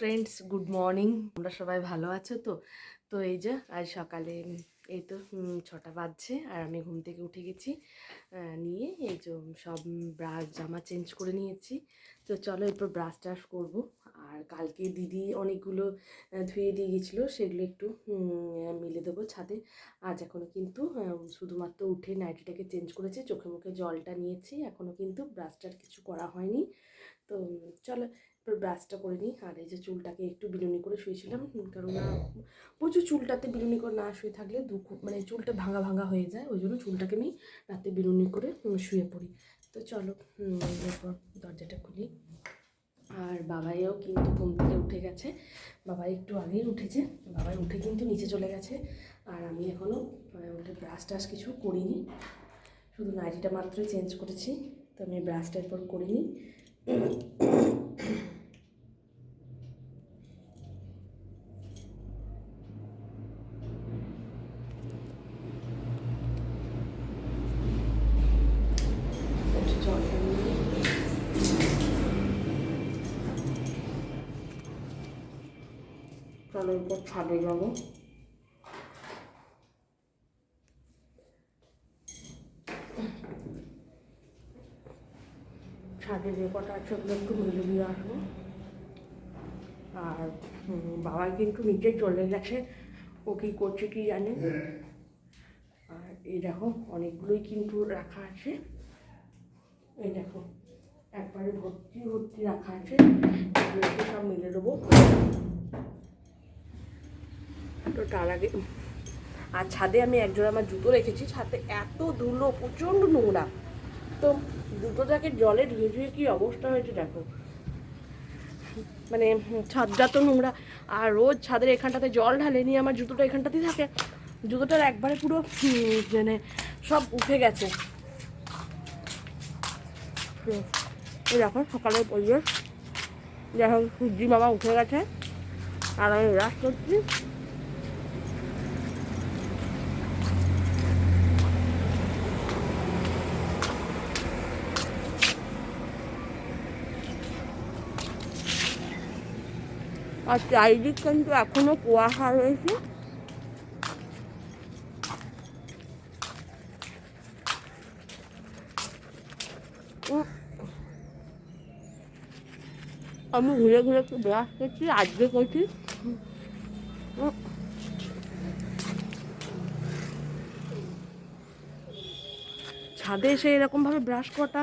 Friends good morning আমরা সবাই ভালো আছো তো? তো এই যে, আজ সকালে এই তো ছটা বাজছে, আর আমি ঘুম থেকে উঠে গেছি নিয়ে এই যে সব ব্রাশ, জামা চেঞ্জ করে নিয়েছি। তো চলো এরপর ব্রাশ টাশ করব। আর কালকে দিদি অনেকগুলো ধুয়ে দিয়ে গেছিল, সেগুলো একটু মিলে দেবো ছাদে। আজ এখনও কিন্তু শুধুমাত্র উঠে নাইটিটাকে চেঞ্জ করেছি, চোখে মুখে জলটা নিয়েছি এখনও কিন্তু ব্রাশটার কিছু করা হয়নি। তো চলো ব্রাশটা করে নিই। আর এই যে চুলটাকে একটু বিনুনি করে শুয়েছিলাম কারণ প্রচুর চুলটাতে বিনুনি করে না শুয়ে থাকলে দুঃখ মানে চুলটা ভাঙা ভাঙা হয়ে যায়, ওই জন্য চুলটাকে আমি রাতে বিনুনি করে শুয়ে পড়ি। তো চলো এরপর দরজাটা খুলি। আর বাবাইও কিন্তু ঘুম থেকে উঠে গেছে। বাবাই একটু আগেই উঠেছে, বাবাই উঠে কিন্তু নিচে চলে গেছে। আর আমি এখনও উঠে ব্রাশ টাশ কিছু করিনি। শুধু নাইটিটা মাত্রই চেঞ্জ করেছি। তো আমি ব্রাশটা এরপর করিনি একটু জলটা নিয়ে চলো এরপর ছাদে যাব ছাদে যে কটা আছে ওগুলো একটু মিলে দিয়ে আসব। আর হুম, বাবা কিন্তু নিচে চলে গেছে। ও কী করছে কি জানে? আর এই দেখো অনেকগুলোই কিন্তু রাখা আছে। এই দেখো একবারে ভর্তি ভর্তি রাখা আছে। তো তার আগে আর ছাদে আমি একজোড়া আমার জুতো রেখেছি, ছাদে এত ধুলো, প্রচণ্ড নোংরা। তো জুতোটাকে জলে ধুয়ে ধুয়ে কী অবস্থা হয়েছে দেখো। মানে ছাদটা তো নোংরা, আর রোজ ছাদের এখানটাতে জল ঢালে নিয়ে আমার জুতোটা এখানটাতেই থাকে। জুতোটার একবারে পুরো মানে সব উঠে গেছে। এই দেখো সকালের পরিবেশ দেখো সূর্যি মামা উঠে গেছে। আর আমি রাস করছি। আর চারিদিক কিন্তু এখনও কুয়াশা রয়েছে আমি ঘুরে ঘুরে একটু ব্রাশ করছি, আজকে করছি। ছাদে এসে এরকমভাবে ব্রাশ করাটা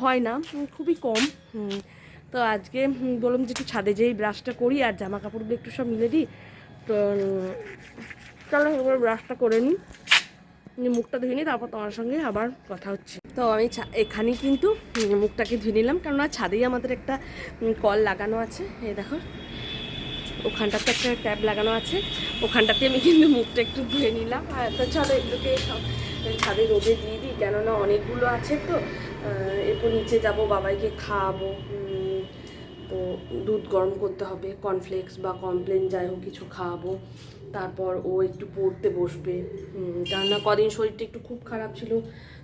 হয় না, খুবই কম। তো আজকে বললাম যে একটু ছাদে যেই ব্রাশটা করি আর জামা কাপড়গুলো একটু সব মিলে দিই। তো, চলো এবার ব্রাশটা করে নিই। মুখটা ধুয়ে নিই, তারপর তোমার সঙ্গে আবার কথা হচ্ছে। তো আমি এখানেই কিন্তু মুখটাকে ধুয়ে নিলাম। কেননা ছাদেই আমাদের একটা কল লাগানো আছে। এই দেখো, ওখানটাতে একটা ট্যাব লাগানো আছে। ওখানটাতে আমি কিন্তু মুখটা একটু ধুয়ে নিলাম। আর তো চলো এগুলোকে সব ছাদে রোদে দিয়ে দিই। কেননা অনেকগুলো আছে তো এরপর নিচে যাব, বাবাইকে খাওয়াবো তো দুধ গরম করতে হবে কর্নফ্লেক্স বা কমপ্লেন যাই হোক কিছু খাওয়াবো। তারপর ও একটু পড়তে বসবে। উম, কেননা কদিন শরীরটা একটু খুব খারাপ ছিল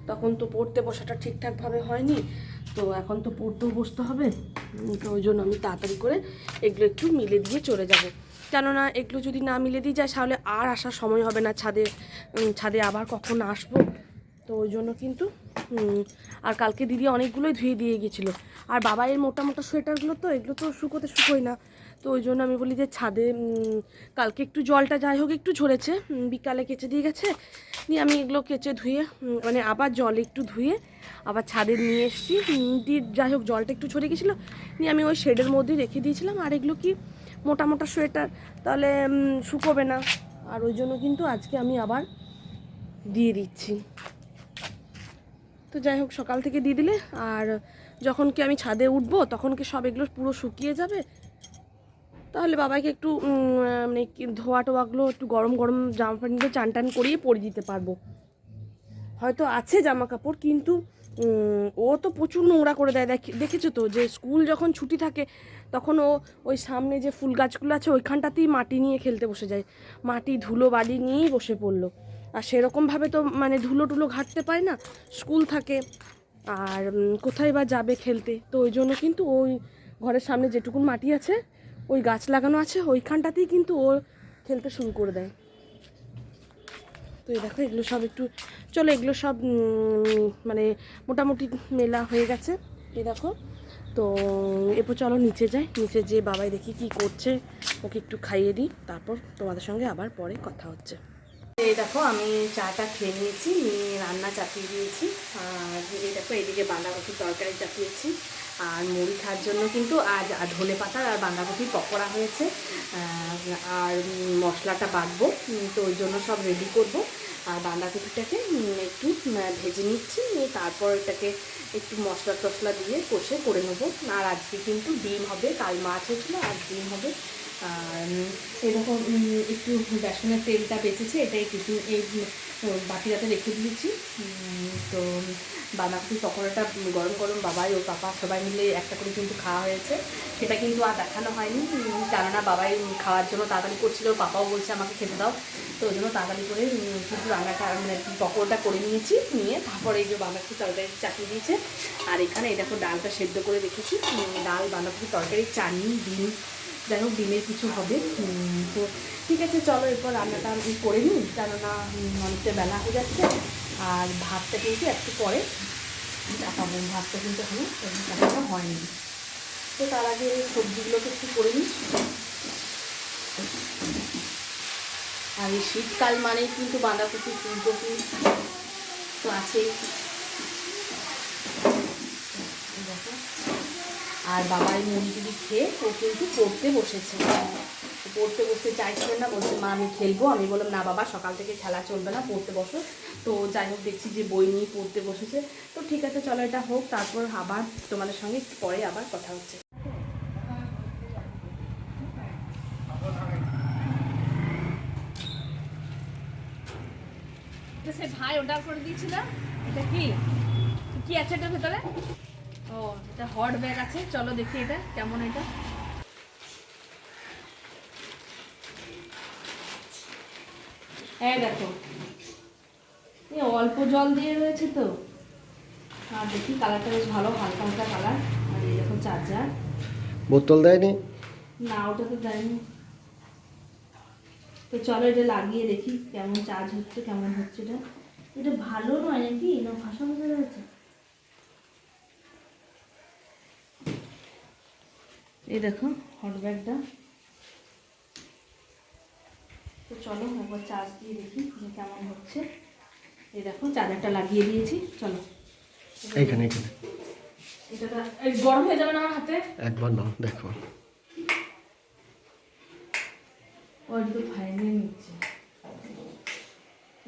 তখন তো পড়তে বসাটা ঠিকঠাকভাবে হয়নি। তো এখন তো পড়তেও বসতে হবে। তো ওই জন্য আমি তাড়াতাড়ি করে এগুলো একটু মিলে দিয়ে চলে যাব। কেননা এগুলো যদি না মিলে দিয়ে যায় তাহলে আর আসার সময় হবে না ছাদে ছাদে আবার কখন আসব। তো ওই জন্য কিন্তু আর কালকে দিদি অনেকগুলোই ধুয়ে দিয়ে গেছিল আর বাবা এর মোটা মোটা সোয়েটারগুলো তো, এগুলো তো শুকোতে শুকোয় না। তো ওই জন্য আমি বলি যে ছাদে কালকে একটু জলটা যাই হোক, একটু ঝরেছে বিকালে কেচে দিয়ে গেছে। নিয়ে আমি এগুলো কেচে ধুয়ে মানে আবার জল একটু ধুয়ে আবার ছাদে নিয়ে এসেছি। দিয়ে যাই হোক, জলটা একটু ঝরে গেছিল নিয়ে আমি ওই শেডের মধ্যেই রেখে দিয়েছিলাম। আর এগুলো কি মোটা মোটা সোয়েটার, তাহলে শুকোবে না। আর ওই জন্য কিন্তু আজকে আমি আবার দিয়ে দিচ্ছি। তো যাই হোক, সকাল থেকে দিয়ে দিলে। আর যখন কি আমি ছাদে উঠবো, তখন কি সব এগুলো পুরো শুকিয়ে যাবে? তাহলে বাবাকে একটু মানে ধোয়া টোয়াগুলো একটু গরম গরম জামা প্যান্ট দিয়ে চান টান করিয়ে পরে দিতে পারব। হয়তো আছে জামা কাপড় কিন্তু ও তো প্রচুর নোংরা করে দেয়। দেখ, দেখেছ তো? যে স্কুল যখন ছুটি থাকে, তখন ও ওই সামনে যে ফুল গাছগুলো আছে, ওইখানটাতেই মাটি নিয়ে খেলতে বসে যায়। মাটি ধুলো বালি নিয়েই বসে পড়ল। আর সেরকমভাবে তো মানে ধুলো টুলো ঘাটতে পায় না, স্কুল থাকে আর কোথায় বা যাবে খেলতে। তো ওই জন্য কিন্তু ওই ঘরের সামনে যেটুকুন মাটি আছে, ওই গাছ লাগানো আছে, ওইখানটাতেই কিন্তু ও খেলতে শুরু করে দেয়। তো এই দেখো, এগুলো সব একটু, চলো এগুলো সব মানে মোটামুটি মেলা হয়ে গেছে। এই দেখো, তো এরপর চলো নিচে যাই। নিচে যেয়ে বাবাই দেখি কি করছে, ওকে একটু খাইয়ে দিই, তারপর তোমাদের সঙ্গে আবার পরে কথা হচ্ছে। এই দেখো আমি চাটা খেয়ে নিয়েছি নিয়ে রান্না চাপিয়ে দিয়েছি আর এই দেখো এদিকে বাঁধাকপির তরকারি চাপিয়েছি আর মুড়ি খাওয়ার জন্য কিন্তু আজ আর ধনে পাতা আর বাঁধাকপির পকোড়া হয়েছে আর মশলাটা উম, তো ওই জন্য সব রেডি করব আর বাঁধাকপিটাকে একটু ভেজে নিচ্ছি নিয়ে তারপর এটাকে একটু মশলা টশলা দিয়ে কষে করে নেব। আর আজকে কিন্তু ডিম হবে কাল মাছ হয়েছিলো আর ডিম হবে। আর এরকম একটু বেসনের তেলটা বেঁচেছে, এটাই কিছু এই বাটিটাতে রেখে দিয়েছি। তো বাঁধাকপি পকোড়াটা গরম গরম বাবাই ও পাপা সবাই মিলে একটা করে কিন্তু খাওয়া হয়েছে। সেটা কিন্তু আর দেখানো হয়নি। কেননা বাবাই খাওয়ার জন্য তাড়াতাড়ি করছিল, পাপাও বলছে আমাকে খেতে দাও। তো ওই জন্য তাড়াতাড়ি করে কিন্তু রান্নাটা মানে পকোড়াটা করে নিয়েছি, নিয়ে তারপরে এই যে বাঁধাকপি তরকারি চাপিয়ে দিয়েছে। আর এখানে এটা দেখো ডালটা সেদ্ধ করে রেখেছি। ডাল, বাঁধাকপি তরকারি, চাটনি, ডিম যাই হোক ডিমের কিছু হবে। তো ঠিক আছে, চলো এরপর রান্নাটা আমি করে নিই। কেননা অনেকটা বেলা হয়ে যাচ্ছে। আর ভাতটা কিন্তু একটু পরে। চাপাবো ভাতটা কিন্তু এখনও চাপানো হয়নি। তো তার আগে সবজিগুলোকে একটু করে নিই। আর এই শীতকাল মানেই কিন্তু বাঁধাকপি, ফুলকপি তো আছেই দেখো আর বাবার টুড়ি খেয়ে ও কিন্তু পড়তে বসেছে। পড়তে বসতে চাইছিল না, বলছে, মা, আমি খেলব। আমি বললাম, না বাবা, সকাল থেকে খেলা চলবে না, পড়তে বসো। তো যাই হোক, দেখছি যে বই নিয়ে পড়তে বসেছে। তো ঠিক আছে, চলো এটা হোক, তারপর আবার তোমাদের সঙ্গে পরে আবার কথা হচ্ছে। ভাই অর্ডার করে দিয়েছিল। এটা কি? কি আছে এটার ভেতরে? ও এটা হট ব্যাগ আছে চলো দেখি এটা কেমন এটা। হ্যাঁ দেখো অল্প জল দিয়ে রয়েছে তো। আর দেখি কালারটা বেশ ভালো হালকা হালকা কালার আর দেখো চার্জার বোতল দেয়নি? না ওটা তো দেয়নি। তো চলো এটা লাগিয়ে দেখি কেমন চার্জ হচ্ছে কেমন হচ্ছে এটা। এটা ভালো নয় নাকি? না ভাষা বোঝা যাচ্ছে? এই দেখো হট ব্যাগটা তো চলো একবার চার্জ দিয়ে দেখি যে কেমন হচ্ছে। এই দেখো চার্জারটা লাগিয়ে দিয়েছি। চলো। এইখানে এখানে। এটা গরম হয়ে যাবে না আমার হাতে? একবার নাও দেখো। ওর ফাইনে নিচ্ছে।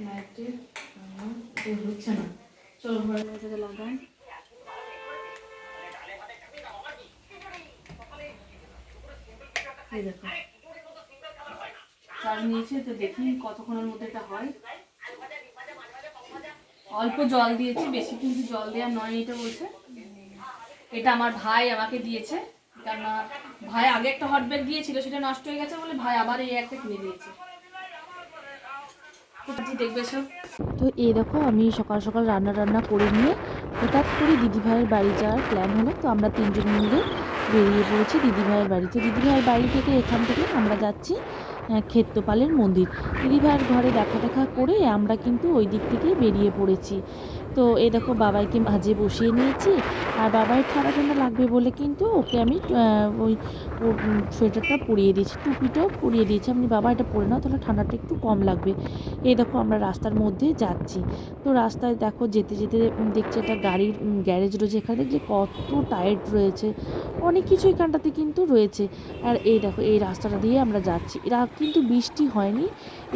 লাইটে হচ্ছে না। চলো লাগাই। এই দেখো। চার্জ নিয়েছে, তো দেখি কতক্ষণের মধ্যে এটা হয়। অল্প জল দিয়েছি, বেশি কিন্তু জল দেওয়া নয় এটা বলছে। এটা আমার ভাই আমাকে দিয়েছে কারণ ভাই আগে একটা হট দিয়েছিল, সেটা নষ্ট হয়ে গেছে বলে ভাই আবার এই একটা কিনে দিয়েছে তো এই দেখো, আমি সকাল সকাল রান্না রান্না করে নিয়ে হঠাৎ করে দিদিভাইয়ের বাড়ি যাওয়ার প্ল্যান হলো, তো আমরা তিনজন মিলে বেরিয়ে পড়েছি দিদিভাইয়ের বাড়িতে দিদিভাইয়ের বাড়ি থেকে এখান থেকে আমরা যাচ্ছি ক্ষেত্রপালের মন্দির। দিদিভাইয়ের ঘরে দেখা দেখা করে আমরা কিন্তু ওই দিক থেকেই বেরিয়ে পড়েছি। তো এই দেখো বাবাইকে মাঝে বসিয়ে নিয়েছি। আর বাবাই ঠান্ডা ঠান্ডা লাগবে বলে কিন্তু ওকে আমি ওই সোয়েটারটা পরিয়ে দিয়েছি, টুপিটাও পরিয়ে দিয়েছি। আপনি বাবা, এটা পরে নাও, তাহলে ঠান্ডাটা একটু কম লাগবে। এই দেখো আমরা রাস্তার মধ্যে যাচ্ছি। তো রাস্তায় দেখো যেতে যেতে দেখছি একটা গাড়ির গ্যারেজ রয়েছে এখানে দেখছি কত টায়ার্ড রয়েছে। অনেক কিছু এখানটাতে কিন্তু রয়েছে। আর এই দেখো, এই রাস্তাটা দিয়ে আমরা যাচ্ছি। এরা কিন্তু বৃষ্টি হয়নি,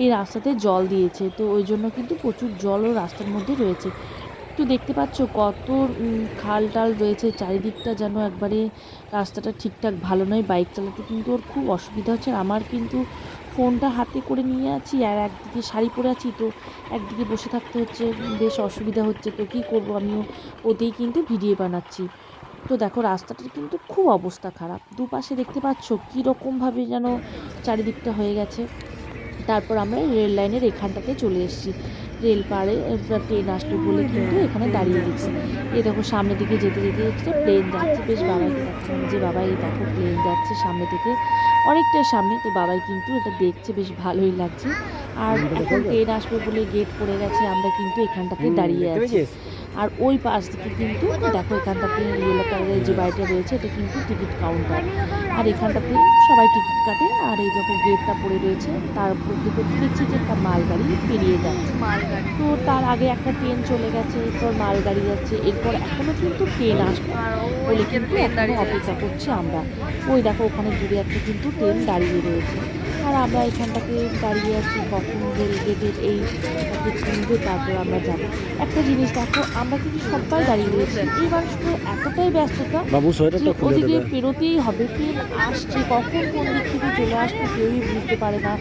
এই রাস্তাতে জল দিয়েছে। তো ওই জন্য কিন্তু প্রচুর জলও রাস্তার মধ্যে রয়েছে। তো দেখতে পাচ্ছ কত খাল টাল রয়েছে। চারিদিকটা যেন একবারে রাস্তাটা ঠিকঠাক ভালো নয়। বাইক চালাতে কিন্তু ওর খুব অসুবিধা হচ্ছে। আমার কিন্তু ফোনটা হাতে করে নিয়ে আছি আর একদিকে শাড়ি পরে আছি তো একদিকে বসে থাকতে হচ্ছে। বেশ অসুবিধা হচ্ছে তো কী করব? আমিও ওতেই কিন্তু ভিডিও বানাচ্ছি। তো দেখো রাস্তাটার কিন্তু খুব অবস্থা খারাপ। দুপাশে দেখতে পাচ্ছ কীরকমভাবে যেন চারিদিকটা হয়ে গেছে। তারপর আমরা রেল লাইনের এখানটাতে চলে এসেছি। রেল পাড়ে ট্রেন আসলো বলে কিন্তু এখানে দাঁড়িয়ে গেছি। এ দেখো সামনের দিকে যেতে যেতে দেখছি প্লেন যাচ্ছে। বেশ বাবাকে দেখছিলাম যে বাবা এই দেখো প্লেন যাচ্ছে সামনে থেকে। অনেকটা সামনে তো বাবাই কিন্তু এটা দেখছে বেশ ভালোই লাগছে। আর এখন ট্রেন আসবে বলে গেট পড়ে গেছে আমরা কিন্তু এখানটাতে দাঁড়িয়ে আছি। আর ওই পাশ থেকে কিন্তু দেখো এখানটাতে ইয়েলো কালারের যে বাড়িটা রয়েছে এটা কিন্তু টিকিট কাউন্টার। আর এখানটাতে সবাই টিকিট কাটে আর এই যখন গেটটা পড়ে রয়েছে তার করতে করতে দেখছি যে একটা মালগাড়ি পেরিয়ে যাচ্ছে। মালগাড়ি। তো তার আগে একটা ট্রেন চলে গেছে এরপর মালগাড়ি যাচ্ছে এরপর এখনও কিন্তু ট্রেন আসবে বলে কিন্তু অপেক্ষা করছি আমরা। ওই দেখো ওখানে দূরে একটা কিন্তু ট্রেন দাঁড়িয়ে রয়েছে। আর আমরা এখানটাকে দাঁড়িয়ে আছি কখন রেল গেটের এই চিনবে তারপর আমরা যাব। একটা জিনিস দেখো আমরা কিন্তু সবাই দাঁড়িয়ে রয়েছি। এই মানুষগুলো এতটাই ব্যস্ততা ওদিকে পেরোতেই হবে ট্রেন আসছে কখন কোন দিক থেকে চলে আসবে কেউই বুঝতে পারে না।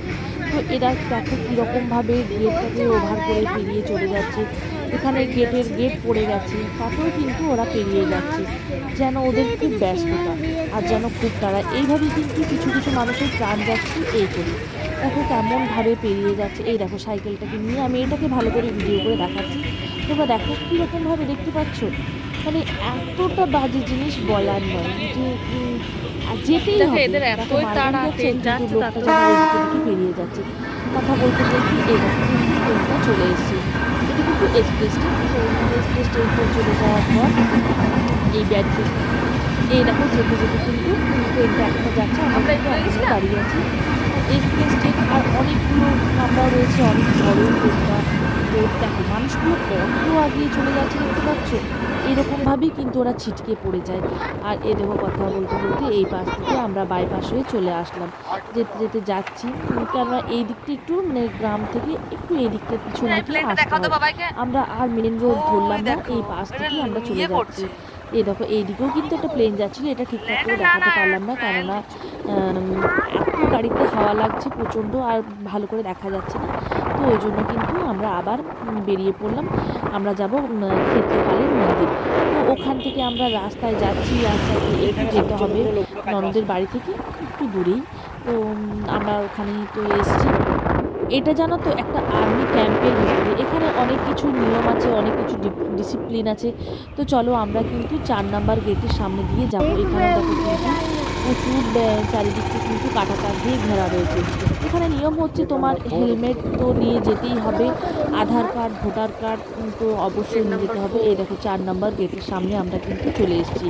তো এরা দেখো কীরকমভাবে গেটটাকে ওভার করে পেরিয়ে চলে যাচ্ছে। এখানে গেটের গেট পড়ে গেছে তাতেও কিন্তু ওরা পেরিয়ে যাচ্ছে যেন ওদের খুব ব্যস্ততা আর যেন খুব তারা এইভাবেই কিন্তু কিছু কিছু মানুষের প্রাণ যাচ্ছে এই করে। দেখো কেমনভাবে পেরিয়ে যাচ্ছে এই দেখো সাইকেলটাকে নিয়ে আমি এটাকে ভালো করে ভিডিও করে দেখাচ্ছি। তোমরা দেখো কীরকমভাবে দেখতে পাচ্ছ মানে এতটা বাজে জিনিস বলার নয় যে যেতেই পেরিয়ে যাচ্ছে। কথা বলতে বলতে এই চলে এসেছে। এটা কিন্তু এক্সপ্রেস ট্রেন তো এক্সপ্রেস ট্রেনটা চলে যাওয়ার পর এই ব্যাগটি এই দেখো যেতে যেতে কিন্তু ট্রেনটা একটা যাচ্ছে আমরা একটু? দাঁড়িয়ে আছি। এক্সপ্রেস ট্রেন আর অনেকগুলো নাম্বার রয়েছে অনেক বড় ট্রেনটা তো দেখো মানুষগুলো কত আগিয়ে চলে যাচ্ছে দেখতে পাচ্ছ? এরকমভাবেই কিন্তু ওরা ছিটকে পড়ে যায়। আর এ দেখো কথা বলতে বলতে এই পাশ থেকে আমরা বাইপাস হয়ে চলে আসলাম। যেতে যেতে যাচ্ছি। কেননা এই দিকটা একটু মানে গ্রাম থেকে একটু এই দিকটা পিছন আসতে আমরা আর মেন রোড ধরলাম না। এই পাশ থেকে আমরা চলে যাচ্ছি। এই দেখো এইদিকেও কিন্তু একটা প্লেন যাচ্ছিল। এটা ঠিকঠাক করে দেখাতে পারলাম না। কেননা এত গাড়িতে হাওয়া লাগছে প্রচণ্ড। আর ভালো করে দেখা যাচ্ছে না। তো ওই জন্য কিন্তু আমরা আবার বেরিয়ে পড়লাম। আমরা যাব ক্ষেত্রপালের মন্দির। তো ওখান থেকে আমরা রাস্তায় যাচ্ছি রাস্তায় একটু যেতে হবে ননদের বাড়ি থেকে একটু দূরেই। তো আমরা ওখানেই তো এসেছি। এটা জানো তো একটা আর্মি ক্যাম্পের ভিতরে। এখানে অনেক কিছু নিয়ম আছে অনেক কিছু ডিসিপ্লিন আছে। তো চলো আমরা কিন্তু চার নাম্বার গেটের সামনে দিয়ে যাব। এখানে কিন্তু প্রচুর চারিদিকটা কিন্তু কাটা কাট দিয়ে ঘেরা রয়েছে। এখানে নিয়ম হচ্ছে তোমার হেলমেট তো নিয়ে যেতেই হবে, আধার কার্ড, ভোটার কার্ড তো অবশ্যই নিয়ে যেতে হবে। এই দেখো চার নম্বর গেটের সামনে আমরা কিন্তু চলে এসেছি।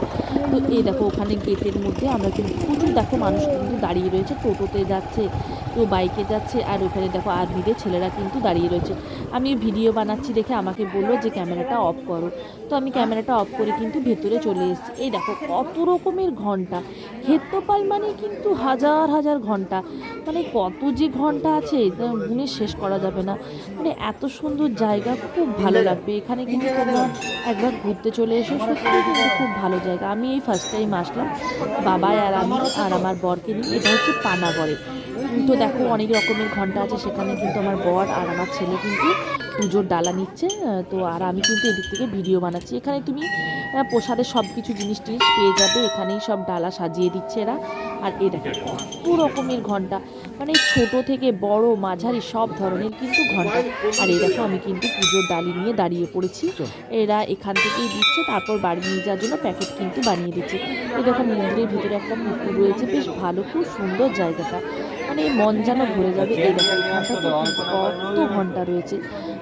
তো এই দেখো ওখানে গেটের মধ্যে আমরা কিন্তু প্রচুর দেখো মানুষ কিন্তু দাঁড়িয়ে রয়েছে, টোটোতে যাচ্ছে কেউ বাইকে যাচ্ছে, আর ওখানে দেখো আর্মিদের ছেলেরা কিন্তু দাঁড়িয়ে রয়েছে। আমি ভিডিও বানাচ্ছি দেখে আমাকে বলল যে ক্যামেরাটা অফ করো। তো আমি ক্যামেরাটা অফ করে কিন্তু ভেতরে চলে এসেছি। এই দেখো কত রকমের ঘণ্টা। ক্ষেত্রপাল মানে কিন্তু হাজার হাজার ঘণ্টা। মানে কত যে ঘণ্টা আছে গুনে শেষ করা যাবে না। মানে এত সুন্দর জায়গা খুব ভালো লাগবে। এখানে কিন্তু তোমরা একবার ঘুরতে চলে এসো সত্যি কিন্তু খুব ভালো জায়গা। আমি এই ফার্স্ট টাইম আসলাম বাবাই আর আমি আর আমার বরকে নিয়ে। এটা হচ্ছে পানাগড়ে। তো দেখো অনেক রকমের ঘণ্টা আছে সেখানে কিন্তু আমার বর আর আমার ছেলে কিন্তু পুজোর ডালা নিচ্ছে। তো আর আমি কিন্তু এদিক থেকে ভিডিও বানাচ্ছি। এখানে তুমি প্রসাদের সব কিছু জিনিস টিনিস পেয়ে যাবে। এখানেই সব ডালা সাজিয়ে দিচ্ছে এরা। আর এ দেখো কত রকমের ঘণ্টা। মানে ছোট থেকে বড় মাঝারি সব ধরনের কিন্তু ঘণ্টা। আর এই দেখো আমি কিন্তু পুজোর ডালি নিয়ে দাঁড়িয়ে পড়েছি। এরা এখান থেকেই দিচ্ছে তারপর বাড়ি নিয়ে যাওয়ার জন্য প্যাকেট কিন্তু বানিয়ে দিচ্ছে। দেখো মন্দিরের ভিতরে একটা পুকুর রয়েছে। বেশ ভালো খুব সুন্দর জায়গাটা। মানে মন যেন ভরে যাবে এই দেখো কিন্তু কত ঘণ্টা রয়েছে।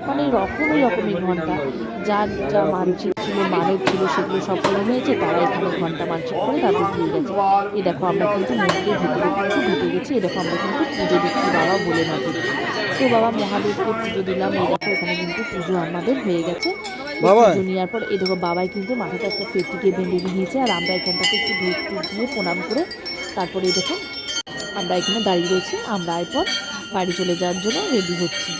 মানে রকমই রকমের ঘণ্টা। যার যা মানসিক ছিল মানত ছিল সেগুলো সব পূরণ হয়েছে তারা এখানে ঘণ্টা মানসিক করে তাদের দিয়ে গেছে। এই দেখো আমরা কিন্তু মন্দিরের ভিতরে কিন্তু ঢুকে গেছি এই দেখো আমরা কিন্তু পুজো দিচ্ছি বাবা বলে মাকে তো বাবা মহাদেবকে পুজো দিলাম এই দেখো এখানে কিন্তু পুজো আমাদের হয়ে গেছে। বাবা। নেওয়ার পর এই দেখো বাবাই কিন্তু মাথাতে একটা পেটিকে বেঁধে নিয়েছে আর আমরা এখানটাতে একটু দিয়ে প্রণাম করে তারপরে এই দেখো আমরা এখানে দাঁড়িয়ে রয়েছি। আমরা এরপর বাড়ি চলে যাওয়ার জন্য রেডি হচ্ছি।